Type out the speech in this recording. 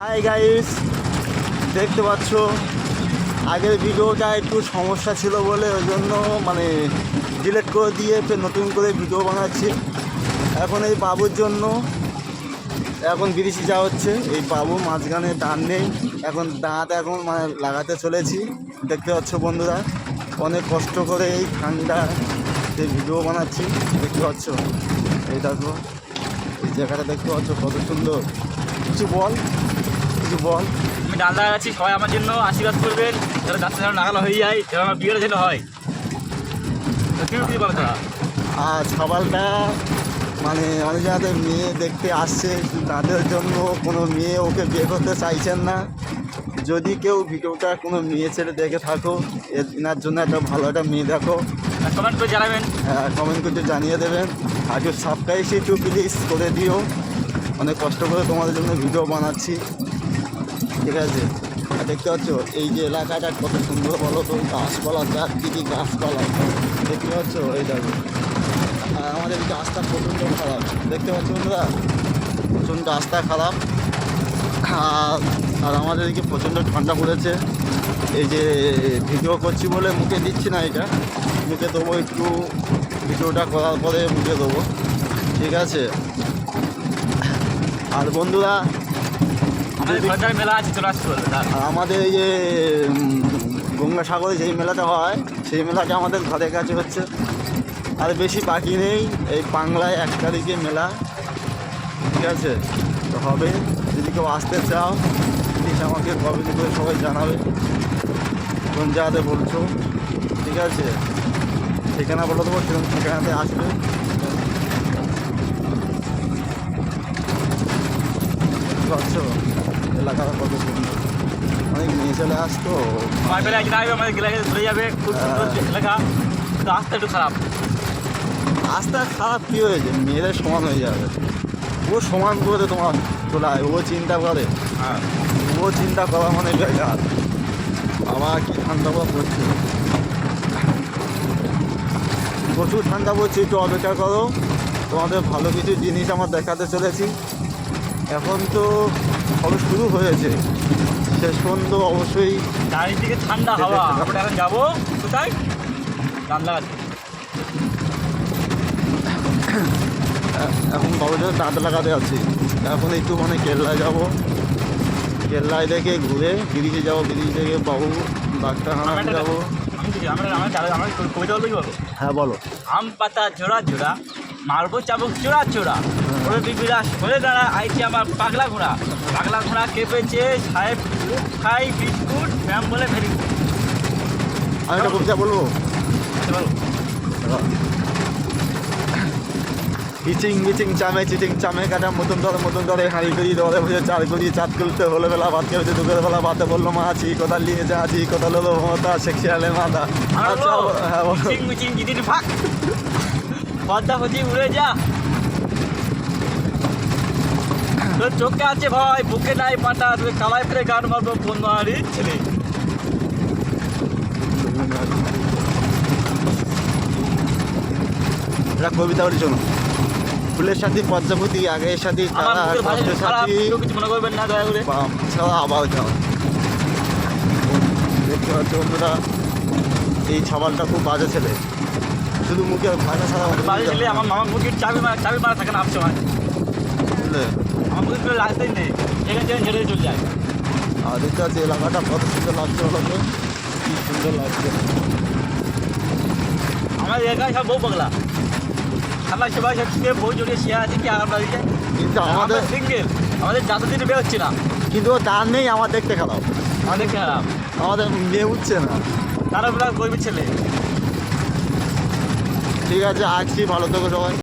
Hi guys দেখতে পাচ্ছ? আগের ভিডিওটা একটু সমস্যা ছিল বলে ওই জন্য মানে ডিলিট করে দিয়ে ফের নতুন করে ভিডিও বানাচ্ছি। এখন এই বাবুর জন্য এখন বিদেশি যা হচ্ছে। এই বাবু মাঝখানে দাঁত নেই। এখন দাঁত এখন মানে লাগাতে চলেছি। দেখতে পাচ্ছ বন্ধুরা, অনেক কষ্ট করে এই ঠান্ডা যে ভিডিও বানাচ্ছি, দেখতে পাচ্ছ? এই দেখো, এই জায়গাটা দেখতে পাচ্ছ কত সুন্দর। কিছু বল? কিছু বল। আমি ডান্ডা আছি সবাই আমার জন্য আশীর্বাদ করবেন। যারা গাছটা যেন নাগাল হয়ে যায় যেন আমার বিয়েটা যেন হয়। কি বলো তোরা? আর সকালটা মানে অনেক জায়গাতে মেয়ে দেখতে আসছে তাদের জন্য কোনো মেয়ে ওকে বিয়ে করতে চাইছেন না। যদি কেউ ভিডিওটা কোনো মেয়ে ছেলে দেখে থাকো এনার জন্য একটা ভালো একটা মেয়ে দেখো। কমেন্ট করে জানাবেন। হ্যাঁ কমেন্ট করতে জানিয়ে দেবেন। আর একটু সাবস্ক্রাইব একটু প্লিজ করে দিও। অনেক কষ্ট করে তোমাদের জন্য ভিডিও বানাচ্ছি। ঠিক আছে? দেখতে পাচ্ছ, এই যে এলাকাটা কত সুন্দর বলো তো, গাছপালা, চারদিকে গাছপালা। দেখতে পাচ্ছ? এই দেখো। আর আমাদের রাস্তা প্রচণ্ড খারাপ। দেখতে পাচ্ছ বন্ধুরা? প্রচণ্ড রাস্তা খারাপ। আর আমাদের এদিকে প্রচণ্ড ঠান্ডা পড়েছে। এই যে ভিডিও করছি বলে মুখে দিচ্ছি না এটা। মুখে দেবো একটু, ভিডিওটা করার পরে মুখে দেবো। ঠিক আছে? আর বন্ধুরা আমাদের এই যে গঙ্গাসাগরে যেই মেলাটা হয় সেই মেলাটা আমাদের ঘরের কাছে হচ্ছে। আর বেশি বাকি নেই এই বাংলায় এক তারিখে মেলা। ঠিক আছে? তো হবে। যদি কেউ আসতে চাও প্লিজ আমাকে কবে করে সবাই জানাবে। কোন জায়গাতে বলছো? ঠিক আছে? ঠিকানা বলে দেবো সেরকম ঠিকানাতে আসবে বুঝতে পারছ এলাকাটা কত সুন্দর অনেক মেয়ে চলে আসতো আসবে আমাদের চলে যাবে খুব সুন্দর। রাস্তা একটু খারাপ আস্তে আস্তে খারাপ কী হয়েছে মেয়েদের সমান হয়ে যাবে ও সমান করে তোমার তোলায় ও চিন্তা করে হ্যাঁ ও চিন্তা করা মানে বেকার বাবা কি ঠান্ডা বা পড়ছে প্রচুর ঠান্ডা পড়ছে একটু অপেক্ষা করো তোমাদের ভালো কিছু জিনিস আমার দেখাতে চলেছি এখন তো সবে শুরু হয়েছে। পর্যন্ত অবশ্যই। চারিদিকে ঠান্ডা হাওয়া। আমরা এখন যাব কোথায়? আছে এখন বাবুদের দাঁত লাগাতে আছি। এখন একটু মানে কেল্লায় যাব। কেল্লায় দেখে ঘুরে ব্রিজে যাব ব্রিজ থেকে বাবু ডাক্তারখানা যাব। হ্যাঁ বলো। আম পাতা জোড়া জোড়া মারবো চাবুক চোরা চোরা। ওরে বিবিরা সরে দাঁড়া আইছে আমার পাগলা ঘোড়া। পাগলা ঘোড়া কেঁপেছে সাহেব খাই বিস্কুট ম্যাম বলে ভেরি গুড আমি একটা কবিতা বলব? ইচিং মিচিং চামে চিচিং চামে কাটা মতন ধরে মতন ধরে হাঁড়ি করি ধরে বুঝে চার করি চাঁদ তুলতে হলে বেলা ভাত খেয়েছে দুপুর বেলা ভাতে বলল মা আছি কোথা নিয়ে যা আছি কোথা লোলো মমতা শেখি আলে মাথা। আচ্ছা হ্যাঁ বলো। পদ্মা হজি উড়ে যা। তোর চোখে আছে ভয় বুকে নাই পাটা তুই কালাই ফেলে গান মারবো বন্যারি ছেলে। এটা কবিতা বলি শোনো। ফুলের সাথে পদ্মাবতী আগের সাথে কিছু মনে করবেন না দয়া করে। ছাড়া আবার যাওয়া দেখতে পাচ্ছ বন্ধুরা এই ছাবালটা খুব বাজে ছেলে। শুধু মুখে ভাষা ছাড়া বাড়ি গেলে আমার মামার মুখের চাবি চাবি মারা থাকে না আপসময় বুঝলে? আমার মুখের কোনো রাস্তাই নেই। যেখানে যেখানে ছেড়ে চলে যায়। আর দেখতে পাচ্ছি এলাকাটা কত সুন্দর লাগছে বলো তো। কি সুন্দর লাগছে। আমার এলাকায় সব বউ পাগলা। আমার সবাই সব শুয়ে বউ জড়িয়ে শুয়ে আছে কি আরাম লাগছে? কিন্তু আমাদের সিঙ্গেল আমাদের যাতে দিনে বের হচ্ছে না। কিন্তু দান নেই আমার দেখতে খারাপ। আমাদের খারাপ। আমাদের মেয়ে উঠছে না। তারা বলে করবি ছেলে। ঠিক আছে আসছি ভালো থেকো সবাই।